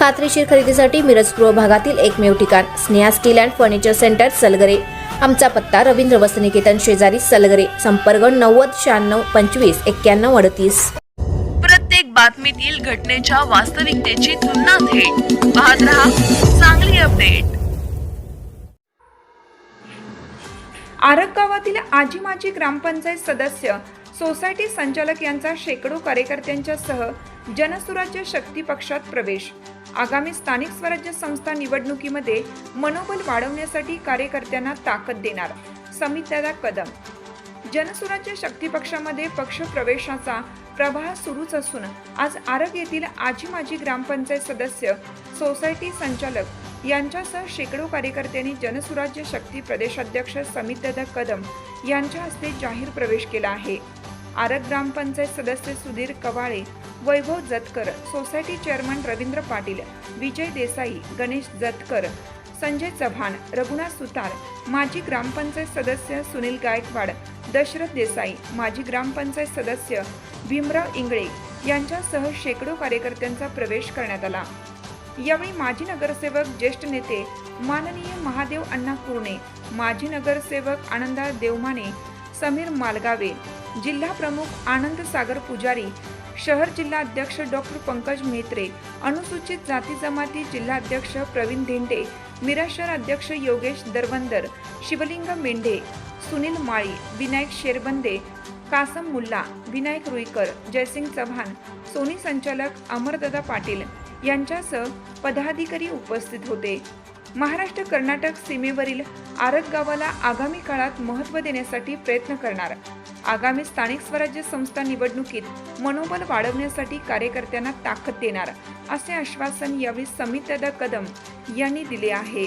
खात्रीशीर खरेदीसाठी मिरज पूर्व भागातील एकमेव ठिकाण Sneha steel and furniture centre Salgare. आमचा पत्ता रवींद्र वसनिकेतन शेजारी सलगरे संपर्क नव्वद शहाण्णव पंचवीस एक्क्याण्णव अडतीस. प्रत्येक बातमीतील घटनेच्या वास्तविकतेची तुलना थेट. पाहत रहा चांगली अपडेट. आरग गावातील आजी माजी ग्रामपंचायत सदस्य सोसायटी संचालक यांचा शेकडो कार्यकर्त्यांच्या सह जनसुराज्य शक्ती पक्षात प्रवेश. आगामी स्थानिक स्वराज्य संस्था निवडणुकीमध्ये मनोबल वाढवण्यासाठी कार्यकर्त्यांना ताकद देणार. समित्यादा कदम. जनसुराज्य शक्ती पक्षामध्ये पक्ष प्रवेशाचा प्रवाह सुरूच असून आज आरग येथील आजी माजी ग्रामपंचायत सदस्य सोसायटी संचालक यांच्यासह शेकडो कार्यकर्त्यांनी जनसुराज्य शक्ती प्रदेशाध्यक्ष समितदा कदम यांच्या हस्ते जाहीर प्रवेश केला आहे. आरग ग्रामपंचायत सदस्य सुधीर कवाळे वैभव जतकर सोसायटी चेअरमन रवींद्र पाटील विजय देसाई गणेश जतकर संजय चव्हाण रघुनाथ सुतार माजी ग्रामपंचायत सदस्य सुनील गायकवाड दशरथ देसाई माजी ग्रामपंचायत सदस्य भीमराव इंगळे यांच्यासह शेकडो कार्यकर्त्यांचा प्रवेश करण्यात आला. यावेळी माजी नगरसेवक ज्येष्ठ नेते माननीय महादेव अण्णा कुरणे माजी नगरसेवक आनंदा देवमाने समीर मालगावे जिल्हा प्रमुख आनंद सागर पुजारी शहर जिल्हाध्यक्ष डॉक्टर पंकज मेत्रे अनुसूचित जाती जमाती जिल्हाध्यक्ष प्रवीण धेंडे मिरा शहर अध्यक्ष योगेश दरवंदर शिवलिंग मेंढे सुनील माळी विनायक शेरबंदे कासम मुल्ला विनायक रुईकर जयसिंग चव्हाण सोनी संचालक अमरदादा पाटील यांच्यासह पदाधिकारी उपस्थित होते. महाराष्ट्र कर्नाटक सीमेवरील आरत गावाला आगामी काळात महत्त्व देण्यासाठी प्रयत्न करणार आगामी स्थानिक स्वराज्य संस्था निवडणुकीत मनोबल वाढवण्यासाठी कार्यकर्त्यांना ताकद देणार असे आश्वासन यावेळी समितदा कदम यांनी दिले आहे.